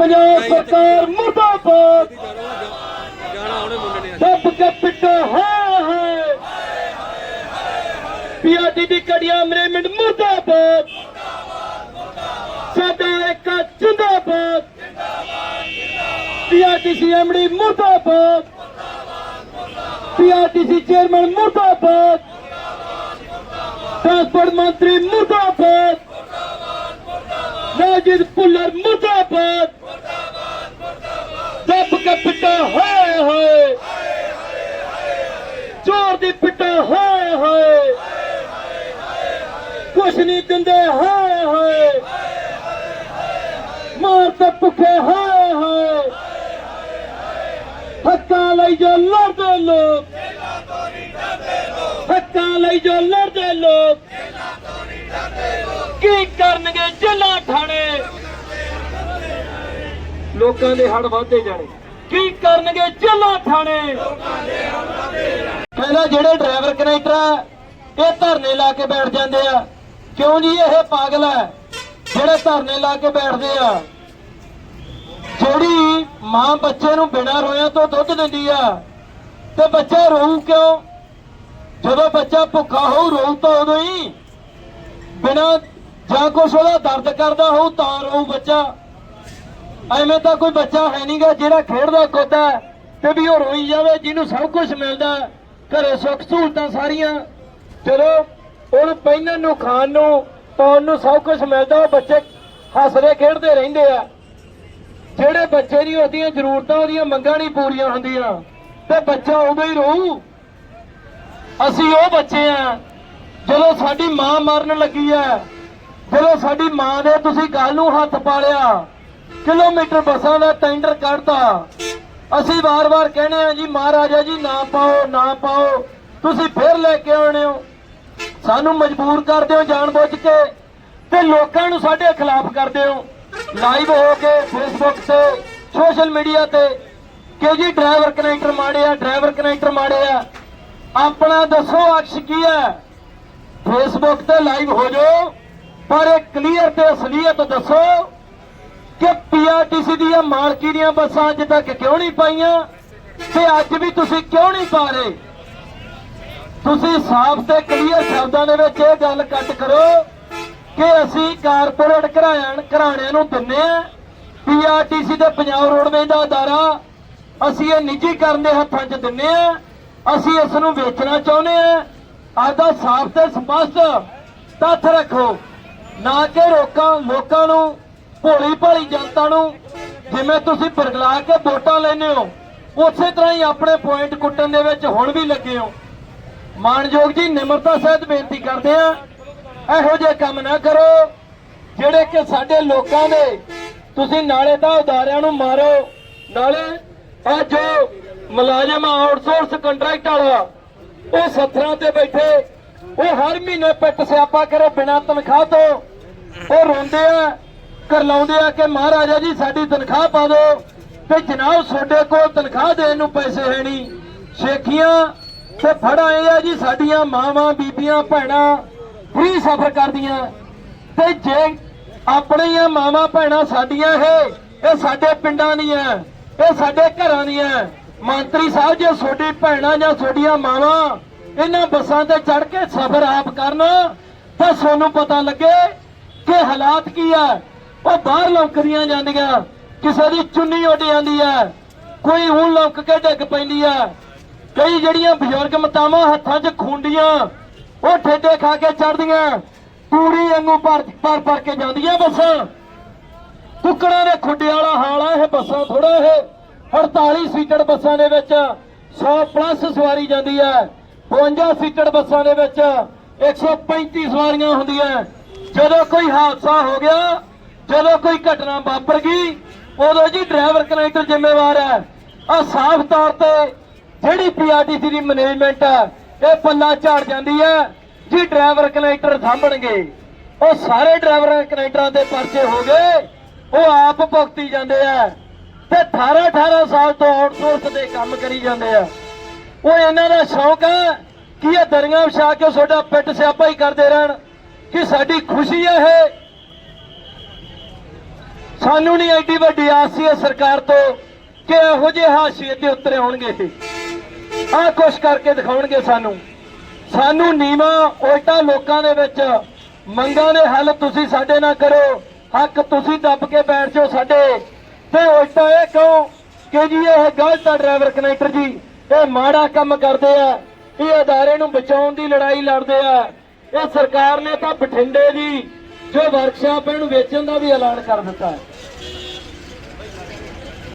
ਪੰਜਾਬ ਸਰਕਾਰ ਮੁਰਦਾਬਾਦ। ਦੱਬ ਕੇ ਪਿੱਟੋ ਹਾਏ ਹਾਏ। ਪੀਆਰਟੀ ਦੀ ਕੜੀਆਂ ਅਮਰੇਮੈਂਟ ਮੁਰਦਾਬਾਦ। ਸਾਡਾ ਇੱਕ ਜਿੰਦਾਬਾਦ। ਪੀਆਰਟੀਸੀ ਐਮਡੀ ਮੁਰਦਾਬਾਦ। ਪੀਆਰਟੀਸੀ ਚੇਅਰਮੈਨ ਮੁਰਦਾਬਾਦ। ਟ੍ਰਾਂਸਪੋਰਟ ਮੰਤਰੀ ਮੁਰਦਾਬਾਦ। ਰਾਜੀਵ ਭੁੱਲਰ ਮੁਰਦਾਬਾਦ। ਦੱਬ ਕੇ ਪਿੱਟਾ, ਹਾਏ ਹਾਏ। ਚੋਰ ਦੀ ਪਿੱਟਾ, ਹਾਏ ਹਾਏ। ਕੁਛ ਨਹੀਂ ਦਿੰਦੇ, ਹਾਏ ਹਾਏ। ਮਾਰ ਤੇ ਭੁੱਖੇ, ਹਾਏ ਹਾਏ। ਹੱਕਾਂ ਲਈ ਜੋ ਲੜਦੇ ਲੋਕ, ਹੱਕਾਂ ਲਈ ਜੋ ਲੜਦੇ ਲੋਕ, ਕੀ ਕਰਨਗੇ ਜ਼ਿਲ੍ਹਾ ਥਾਣੇ? ਲੋਕਾਂ ਦੇ ਹੜ ਵਧਦੇ ਜਾਣੇ। ਕੀ ਕਰਨਗੇ ਜ਼ਿਲ੍ਹਾ ਥਾਣੇ? ਕਹਿੰਦਾ ਜਿਹੜੇ ਡਰਾਈਵਰ ਕਨੈਕਟਰ ਇਹ ਧਰਨੇ ਲਾ ਕੇ ਬੈਠ ਜਾਂਦੇ ਆ। ਕਿਉਂ ਜੀ ਇਹ ਪਾਗਲ ਹੈ ਜਿਹੜੇ ਧਰਨੇ ਲਾ ਕੇ ਬੈਠਦੇ ਆ, ਜਿਹੜੀ ਮਾਂ ਬੱਚੇ ਨੂੰ ਬਿਨਾਂ ਰੋਇਆ ਤੋਂ ਦੁੱਧ ਦਿੰਦੀ ਆ, ਤੇ ਬੱਚਾ ਰੋਊ ਕਿਉਂ? ਜਦੋਂ ਬੱਚਾ ਭੁੱਖਾ ਹੋਊ, ਰੋਊ ਤਾਂ ਉਦੋਂ ਹੀ। ਬਿਨਾਂ ਜਾਂ ਕੁਛ ਉਹਦਾ ਦਰਦ ਕਰਦਾ ਹੋਊ, ਤਾਂ ਰੋਊ ਬੱਚਾ। ਐਵੇਂ ਤਾਂ ਕੋਈ ਬੱਚਾ ਹੈ ਨਹੀਂਗਾ ਜਿਹੜਾ ਖੇਡਦਾ ਕੁੱਦਦਾ ਤੇ ਵੀ ਉਹ ਰੋਈ ਜਾਵੇ, ਜਿਹਨੂੰ ਸਭ ਕੁਝ ਮਿਲਦਾ ਘਰੇ ਸੁੱਖ ਸਹੂਲਤਾਂ ਸਾਰੀਆਂ। ਜਦੋਂ ਉਹਨੂੰ ਪਹਿਨਣ ਨੂੰ ਖਾਣ ਨੂੰ, ਪਾਉਣ ਨੂੰ ਸਭ ਕੁਝ ਮਿਲਦਾ, ਉਹ ਬੱਚੇ ਹੱਸਦੇ ਖੇਡਦੇ ਰਹਿੰਦੇ ਆ। ਜਿਹੜੇ ਬੱਚੇ ਦੀ ਉਹਦੀਆਂ ਜ਼ਰੂਰਤਾਂ, ਉਹਦੀਆਂ ਮੰਗਾਂ ਨਹੀਂ ਪੂਰੀਆਂ ਹੁੰਦੀਆਂ, ਤੇ ਬੱਚਾ ਉਦੋਂ ਹੀ ਰੋਊ। ਅਸੀਂ ਉਹ ਬੱਚੇ ਆ, ਜਦੋਂ ਸਾਡੀ ਮਾਂ ਮਰਨ ਲੱਗੀ ਆ ਜਦੋਂ ਸਾਡੀ ਮਾਂ ਨੇ ਤੁਸੀਂ ਗੱਲ ਨੂੰ ਹੱਥ ਪਾ ਲਿਆ ਕਿਲੋਮੀਟਰ ਬੱਸਾਂ ਦਾ ਟੈਂਡਰ ਕੱਢਤਾ। ਅਸੀਂ ਵਾਰ-ਵਾਰ ਕਹਿੰਦੇ ਆ ਜੀ, ਮਹਾਰਾਜਾ ਜੀ, ਨਾ ਪਾਓ ਨਾ ਪਾਓ, ਤੁਸੀਂ ਫਿਰ ਲੈ ਕੇ ਆਉਣੇ ਹੋ। ਸਾਨੂੰ ਮਜਬੂਰ ਕਰਦੇ ਹੋ ਜਾਣਬੁੱਝ ਕੇ ਤੇ ਲੋਕਾਂ ਨੂੰ ਸਾਡੇ ਖਿਲਾਫ ਕਰਦੇ ਹੋ ਲਾਈਵ ਹੋ ਕੇ ਫੇਸਬੁੱਕ ਤੇ ਸੋਸ਼ਲ ਮੀਡੀਆ ਤੇ ਕਿ ਜੀ ਡਰਾਈਵਰ ਕਨੈਕਟਰ ਮਾੜੇ ਆ ਡਰਾਈਵਰ ਕਨੈਕਟਰ ਮਾੜੇ ਆ। ਆਪਣਾ ਦੱਸੋ ਅਕਸ਼ ਕੀ ਹੈ? ਫੇਸਬੁੱਕ ਤੇ ਲਾਈਵ ਹੋ ਜਾਓ, ਪਰ ਇਹ ਕਲੀਅਰ ਤੇ ਅਸਲੀਅਤ ਦੱਸੋ। ਕਿ ਪੀਆਰਟੀਸੀ ਦੀਆਂ ਮਾਲਕੀ ਦੀਆਂ ਬੱਸਾਂ ਅੱਜ ਤੱਕ ਕਿਉਂ ਨਹੀਂ ਪਾਈਆਂ? ਤੇ ਅੱਜ ਵੀ ਤੁਸੀਂ ਕਿਉਂ ਨਹੀਂ ਪਾ ਰਹੇ? ਤੁਸੀਂ ਸਾਫ਼ ਤੇ ਕਲੀਅਰ ਸ਼ਬਦਾਂ ਦੇ ਵਿੱਚ ਇਹ ਗੱਲ ਕੱਟ ਕਰੋ ਕਿ ਅਸੀਂ ਕਾਰਪੋਰੇਟ ਘਰਾਣ ਘਰਾਣਿਆਂ ਨੂੰ ਦਿੰਨੇ ਆ ਪੀਆਰਟੀਸੀ ਤੇ ਪੰਜਾਬ ਰੋਡਵੇਜ਼ ਦਾ ਅਦਾਰਾ, ਅਸੀਂ ਇਹ ਨਿੱਜੀਕਰਨ ਦੇ ਹੱਥਾਂ 'ਚ ਦਿੰਨੇ ਆ ਅਸੀਂ ਇਸ ਨੂੰ ਵੇਚਣਾ ਚਾਹੁੰਦੇ ਆ ਆਦਾ ਸਾਫ਼ ਤੇ ਸਪਸ਼ਟ ਤੱਥ ਰੱਖੋ। ਨਾ ਕਿ ਰੋਕਾਂ ਲੋਕਾਂ ਨੂੰ ਭੋਲੀ ਭਾਲੀ ਜਨਤਾ ਨੂੰ ਜਿਵੇਂ ਤੁਸੀਂ ਬਰਗਲਾ ਕੇ ਵੋਟਾਂ ਲੈਨੇ ਹੋ, ਉਸੇ ਤਰ੍ਹਾਂ ਹੀ ਆਪਣੇ ਪੁਆਇੰਟ ਕੁੱਟਣ ਦੇ ਵਿੱਚ ਹੁਣ ਵੀ ਲੱਗੇ ਹੋ। ਮਾਨਯੋਗ ਜੀ, ਨਿਮਰਤਾ ਸਹਿਤ ਬੇਨਤੀ ਕਰਦੇ ਆ ਇਹੋ ਜਿਹੇ ਕੰਮ ਨਾ ਕਰੋ ਜਿਹੜੇ ਕਿ ਸਾਡੇ ਲੋਕਾਂ ਦੇ ਤੁਸੀਂ ਨਾਲੇ ਤਾਂ ਉਦਾਰਿਆਂ ਨੂੰ ਮਾਰੋ, ਨਾਲੇ ਆ ਜੋ ਮੁਲਾਜ਼ਮ ਆਊਟਸੋਰਸ ਕੰਟਰੈਕਟ ਵਾਲਾ, ਉਹ ਸੱਥਰਾਂ ਤੇ ਬੈਠੇ, ਉਹ ਹਰ ਮਹੀਨੇ ਪਿੱਟ ਸਿਆਪਾ ਕਰੇ ਬਿਨਾਂ ਤਨਖਾਹ ਤੋਂ, ਉਹ ਰੋਂਦੇ ਆ ਕਰਲਾਉਂਦੇ ਆ ਕਿ ਮਹਾਰਾਜਾ ਜੀ, ਸਾਡੀ ਤਨਖਾਹ ਪਾ ਦਿਓ ਤੇ ਜਨਾਬ ਤੁਹਾਡੇ ਕੋਲ ਤਨਖਾਹ ਦੇਣ ਨੂੰ ਪੈਸੇ ਹੈ ਨਹੀਂ। ਸ਼ੇਖੀਆਂ, ਤੇ ਫੜਾਂ ਇਹ ਆ ਜੀ, ਸਾਡੀਆਂ ਮਾਵਾਂ, ਬੀਬੀਆਂ, ਭੈਣਾਂ ਫ੍ਰੀ ਸਫ਼ਰ ਕਰਦੀਆਂ। ਤੇ ਜੇ ਆਪਣੀਆਂ ਮਾਵਾਂ, ਭੈਣਾਂ ਸਾਡੀਆਂ ਇਹ ਇਹ ਸਾਡੇ ਪਿੰਡਾਂ ਦੀਆਂ, ਇਹ ਸਾਡੇ ਘਰਾਂ ਦੀਆਂ। ਮੰਤਰੀ ਸਾਹਿਬ, ਜੇ ਤੁਹਾਡੀ ਭੈਣਾਂ ਜਾਂ ਤੁਹਾਡੀਆਂ ਮਾਵਾਂ ਇਹਨਾਂ ਬੱਸਾਂ ਤੇ ਚੜ ਕੇ ਸਫ਼ਰ ਆਪ ਕਰਨਾ, ਤਾਂ ਤੁਹਾਨੂੰ ਪਤਾ ਲੱਗੇ ਕਿ ਹਾਲਾਤ ਕੀ ਆ। ਉਹ ਬਾਹਰ ਲੌਕਦੀਆਂ ਜਾਂਦੀਆਂ, ਕਿਸੇ ਦੀ ਚੁੰਨੀ ਉੱਡ ਜਾਂਦੀ ਹੈ ਕੋਈ ਹੁਣ ਲੌਂਕ ਕੇ ਡਿੱਗ ਪੈਂਦੀ ਹੈ ਕਈ ਜਿਹੜੀਆਂ ਬਜ਼ੁਰਗ ਮਤਾਵਾਂ ਹੱਥਾਂ 'ਚ ਖੁੰਡੀਆਂ, ਉਹ ਠੇਡੇ ਖਾ ਕੇ ਚੜਦੀਆਂ ਪੂਰੀ ਵਾਂਗੂ ਭਰ ਭਰ ਭਰ ਕੇ ਜਾਂਦੀਆਂ ਬੱਸਾਂ। ਟੁਕੜਾਂ ਦੇ ਖੁੱਡੇ ਵਾਲਾ ਹਾਲ ਆ ਇਹ ਬੱਸਾਂ ਥੋੜਾ ਇਹ। 48 ਸੀਟਡ ਬੱਸਾਂ ਦੇ ਵਿੱਚ 100 ਪਲੱਸ ਸਵਾਰੀ ਜਾਂਦੀ ਹੈ 52 ਸੀਟਡ ਬੱਸਾਂ ਦੇ ਵਿੱਚ 135 ਸਵਾਰੀਆਂ ਹੁੰਦੀਆਂ। ਜਦੋਂ ਕੋਈ ਹਾਦਸਾ ਹੋ ਗਿਆ ਜਦੋਂ ਕੋਈ ਘਟਨਾ ਵਾਪਰ ਗਈ, ਉਦੋਂ ਜੀ ਡਰਾਈਵਰ ਕਨੈਕਟਰ ਜ਼ਿੰਮੇਵਾਰ ਹੈ। ਆ ਸਾਫ਼ ਤੌਰ ਤੇ ਜਿਹੜੀ ਪੀਆਰਟੀਸੀ ਦੀ ਮੈਨੇਜਮੈਂਟ ਹੈ ਇਹ ਪੱਲਾ ਝਾੜ ਜਾਂਦੀ ਹੈ। ਜੀ ਡਰਾਈਵਰ ਕਨੈਕਟਰ ਸਾਂਭਣਗੇ ਉਹ ਸਾਰੇ ਡਰਾਈਵਰ ਕਨੈਕਟਰਾਂ ਦੇ ਪਰਚੇ ਹੋ ਗਏ। ਉਹ ਆਪ ਭੁਗਤੀ ਜਾਂਦੇ ਆ ਤੇ 18 18 ਸਾਲ ਤੋਂ ਆਊਟਸੋਰਸ ਦੇ ਕੰਮ ਕਰੀ ਜਾਂਦੇ ਆ। ਉਹ ਇਹਨਾਂ ਦਾ ਸ਼ੌਕ ਹੈ ਕਿ ਇਹ ਦਰੀਆਂ ਵਿਛਾ ਕੇ ਤੁਹਾਡਾ ਪਿੱਟ ਸਿਆਪਾ ਹੀ ਕਰਦੇ ਰਹਿਣ ਕਿ ਸਾਡੀ ਖੁਸ਼ੀ ਹੈ ਇਹ। ਸਾਨੂੰ ਨਹੀਂ ਐਡੀ ਵੱਡੀ ਆਸ ਸੀ ਇਹ ਸਰਕਾਰ ਤੋਂ ਕਿ ਇਹੋ ਜਿਹੇ ਹਾਸ਼ੀਏ ਤੇ ਉਤਰੇ ਹੋਣਗੇ ਇਹ। ਆਹ ਕੁਛ ਕਰਕੇ ਦਿਖਾਉਣਗੇ ਸਾਨੂੰ। ਸਾਨੂੰ ਨੀਵਾ, ਉਲਟਾ ਲੋਕਾਂ ਦੇ ਵਿੱਚ ਮੰਗਾਂ ਦੇ ਹੱਲ ਤੁਸੀਂ ਸਾਡੇ ਨਾਲ ਕਰੋ, ਹੱਕ ਤੁਸੀਂ ਦੱਬ ਕੇ ਬੈਠ ਜਾਓ ਸਾਡੇ। ਤੇ ਉਲਟਾ ਇਹ ਕਹੋ ਕਿ ਜੀ ਇਹ ਗਲਤ ਆ ਡਰਾਈਵਰ ਕਨੈਕਟਰ ਜੀ, ਇਹ ਮਾੜਾ ਕੰਮ ਕਰਦੇ ਆ, ਇਹ ਅਦਾਰੇ ਨੂੰ ਬਚਾਉਣ ਦੀ ਲੜਾਈ ਲੜਦੇ ਆ। ਇਹ ਸਰਕਾਰ ਨੇ ਤਾਂ ਬਠਿੰਡੇ ਦੀ ਜੋ ਵਰਕਸ਼ਾਪ ਇਹਨੂੰ ਵੇਚਣ ਦਾ ਵੀ ਐਲਾਨ ਕਰ ਦਿੱਤਾ ਹੈ।